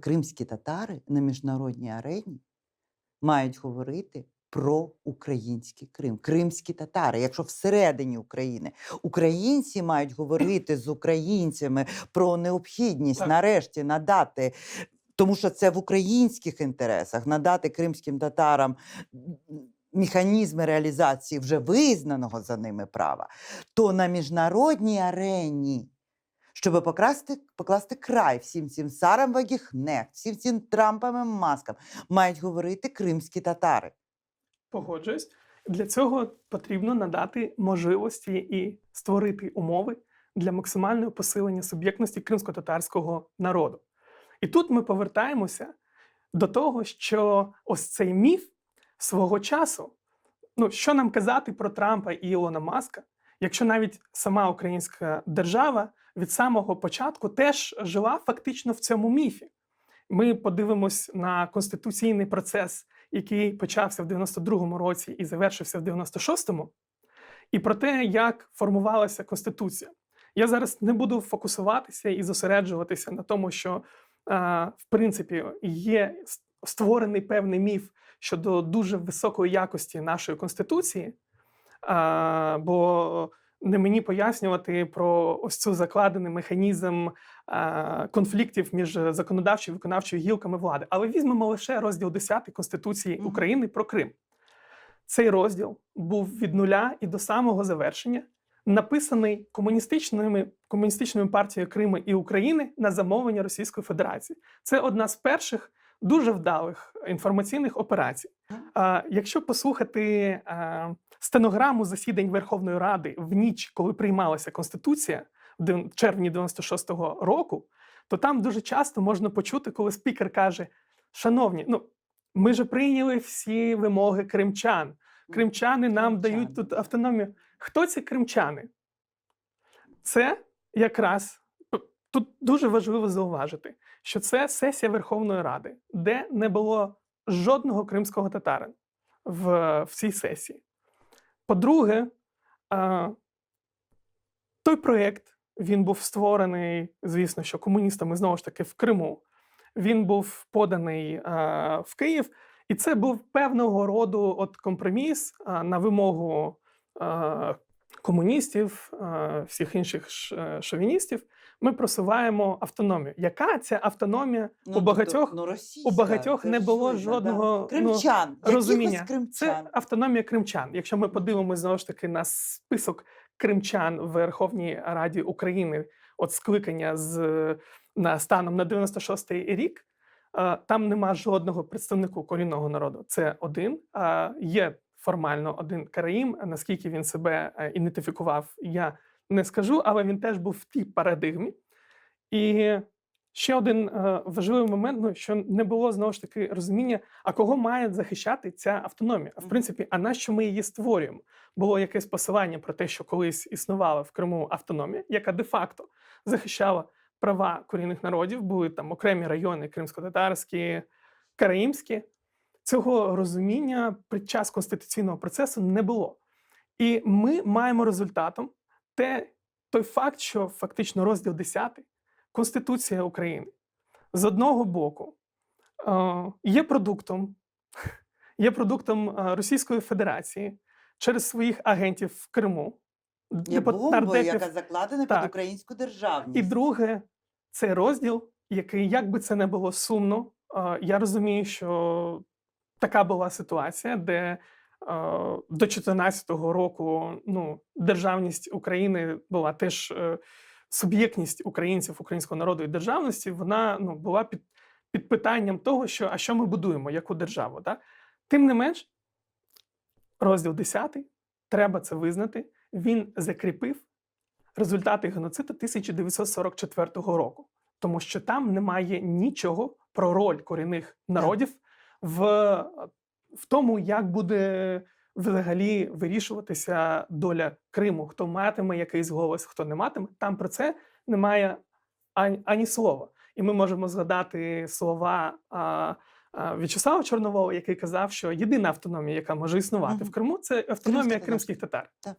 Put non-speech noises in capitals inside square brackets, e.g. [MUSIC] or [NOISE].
Кримські татари на міжнародній арені мають говорити про український Крим, кримські татари. Якщо всередині України українці мають говорити з українцями про необхідність Так. нарешті надати. Тому що це в українських інтересах надати кримським татарам механізми реалізації вже визнаного за ними права, то на міжнародній арені, щоб покласти, покласти край всім цим сарам вагіхнех, всім цим трамповим маскам, мають говорити кримські татари. Погоджуюсь. Для цього потрібно надати можливості і створити умови для максимального посилення суб'єктності кримсько-татарського народу. І тут ми повертаємося до того, що ось цей міф свого часу, ну що нам казати про Трампа і Ілона Маска, якщо навіть сама українська держава від самого початку теж жила фактично в цьому міфі. Ми подивимось на конституційний процес, який почався в 92-му році і завершився в 96-му, і про те, як формувалася конституція. Я зараз не буду фокусуватися і зосереджуватися на тому, що в принципі є створений певний міф щодо дуже високої якості нашої конституції, а, бо не мені пояснювати про ось цю закладений механізм а, конфліктів між законодавчою і виконавчою гілками влади. Але візьмемо лише розділ 10 Конституції. України про Крим. Цей розділ був від нуля і до самого завершення написаний комуністичними комуністичною партією Криму і України на замовлення Російської Федерації. Це одна з перших дуже вдалих інформаційних операцій. А, якщо послухати а, стенограму засідань Верховної Ради в ніч, коли приймалася Конституція в червні 96-го року, то там дуже часто можна почути, коли спікер каже: Шановні, ну ми ж прийняли всі вимоги кримчан. Кримчани нам дають тут автономію. Хто ці кримчани? Це якраз тут дуже важливо зауважити, що це сесія Верховної Ради, де не було жодного кримського татарина в, в цій сесії. По-друге, а, той проєкт він був створений, звісно, що комуністами знову ж таки в Криму. Він був поданий а, в Київ, і це був певного роду от компроміс а, на вимогу комуністів, всіх інших е, шовіністів. Ми просуваємо автономію. Яка ця автономія у тобто, багатьох ну, російська, багатьох не було очевидно, жодного, да. ну, кримчан, якихось розуміння? кримчан. Це автономія кримчан. Якщо ми подивимося знову ж таки на список кримчан в Верховній Раді України, от скликання з на станом на 96-й рік, е, там нема жодного представнику корінного народу. Це один. Є формально один Караїм. Наскільки він себе е, ідентифікував, я не скажу, але він теж був в тій парадигмі. І ще один е, важливий момент, ну, що не було знову ж таки розуміння, а кого має захищати ця автономія? А в принципі, а нащо ми її створюємо? Було якесь посилання про те, що колись існувала в Криму автономія, яка де-факто захищала права корінних народів, були там окремі райони кримсько-татарські, караїмські. Цього розуміння під час конституційного процесу не було. І ми маємо результатом те, той факт, що фактично розділ 10 Конституція України з одного боку е, є продуктом, [LAUGHS] є продуктом е, Російської Федерації через своїх агентів в Криму, Є бомбою, яка закладена Так. під українську державність. І друге, це розділ, який, як би це не було сумно, е, я розумію, що така була ситуація, де до 2014 року ну, державність України була теж е, суб'єктність українців, українського народу і державності, вона ну, була під, під питанням того, що а що ми будуємо, яку державу. Так? Тим не менш, розділ 10, треба це визнати, він закріпив результати геноциду 1944 року, тому що там немає нічого про роль корінних народів в, в тому, як буде взагалі вирішуватися доля Криму, хто матиме якийсь голос, хто не матиме. Там про це немає ані, ані слова. І ми можемо згадати слова а, а, В'ячеслава Чорнового, який казав, що єдина автономія, яка може існувати Мгм. в Криму, це автономія кримських татар. Так.